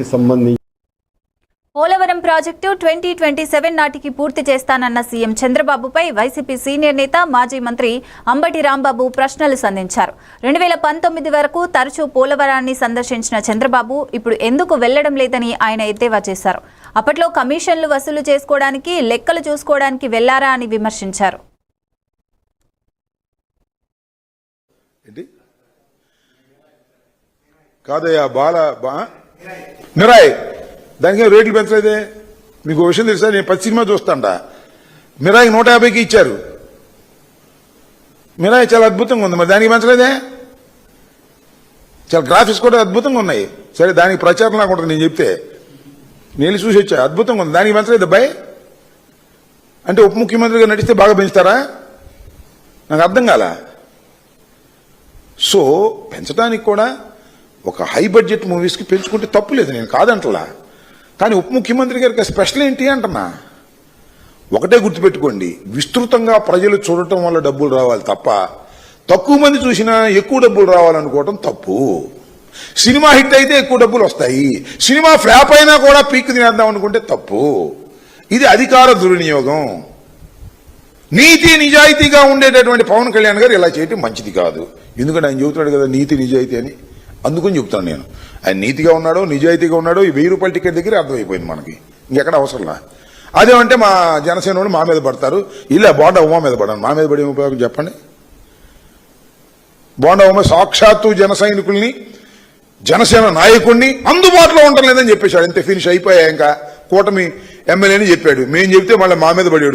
ప్రాజెక్టుకి సంబంధించి Polavaram project twenty twenty seven నాటికి పూర్తి చేస్తానన్న సీఎం చంద్రబాబుపై వైసీపీ సీనియర్ నేత మాజీ మంత్రి అంబటి రాంబాబు ప్రశ్నలు సంధించారు. రెండు వేల పంతొమ్మిది వరకు తరచూ పోలవరాన్ని సందర్శించిన చంద్రబాబు ఇప్పుడు ఎందుకు వెళ్ళడం లేదని ఆయన ఎద్దేవా చేశారు. అప్పట్లో కమిషన్లు వసూలు చేసుకోవడానికి లెక్కలు చూసుకోవడానికి వెళ్ళారా అని విమర్శించారు. ఏంటి? కాదయ్యా బాల బా మిరాయ్ దానికి రేట్లు పెంచలేదే? మీకు విషయం తెలుసా? నేను పది సినిమా చూస్తాండా. మిరాయికి నూట యాభైకి ఇచ్చారు. మిరాయి చాలా అద్భుతంగా ఉంది. మరి దానికి పెంచలేదే? చాలా గ్రాఫిక్స్ కూడా అద్భుతంగా ఉన్నాయి. సరే దానికి ప్రచారం లేకుండా ఉంటుంది నేను చెప్తే. నేను చూసి వచ్చా. అద్భుతంగా ఉంది. దానికి పెంచలేదు అబ్బాయి? అంటే ఉప ముఖ్యమంత్రిగా నడిస్తే బాగా పెంచుతారా? నాకు అర్థం కాలా. సో పెంచడానికి కూడా ఒక హై బడ్జెట్ మూవీస్కి పెంచుకుంటే తప్పు లేదు. నేను కాదంటలా. కానీ ఉప ముఖ్యమంత్రి గారికి స్పెషల్ ఏంటి అంటున్నా? ఒకటే గుర్తుపెట్టుకోండి. విస్తృతంగా ప్రజలు చూడటం వల్ల డబ్బులు రావాలి తప్ప తక్కువ మంది చూసినా ఎక్కువ డబ్బులు రావాలనుకోవటం తప్పు. సినిమా హిట్ అయితే ఎక్కువ డబ్బులు వస్తాయి. సినిమా ఫ్లాప్ అయినా కూడా పీక్ తినేద్దాం అనుకుంటే తప్పు. ఇది అధికార దుర్వినియోగం. నీతి నిజాయితీగా ఉండేటటువంటి పవన్ కళ్యాణ్ గారు ఇలా చేయటం మంచిది కాదు. ఎందుకంటే ఆయన చెబుతున్నాడు కదా నీతి నిజాయితీ అని. అందుకని చెప్తాను నేను. ఆయన నీతిగా ఉన్నాడో నిజాయితీగా ఉన్నాడో ఈ వెయ్యి రూపాయల టికెట్ దగ్గర అర్థమైపోయింది మనకి. ఇంకెక్కడ అవసరంలా? అదేమంటే మా జనసేన మా మీద పడతారు. ఇలా బోండా ఉమా మీద పడాను. మా మీద పడే ఉపయోగం చెప్పండి. బోండా ఉమా సాక్షాత్తు జన సైనికుల్ని జనసేన నాయకుడిని అందుబాటులో ఉండడం లేదని చెప్పేశాడు. అంతే ఫినిష్ అయిపోయా ఇంకా కూటమి ఎమ్మెల్యేని చెప్పాడు. మేము చెప్తే మళ్ళీ మా మీద పడి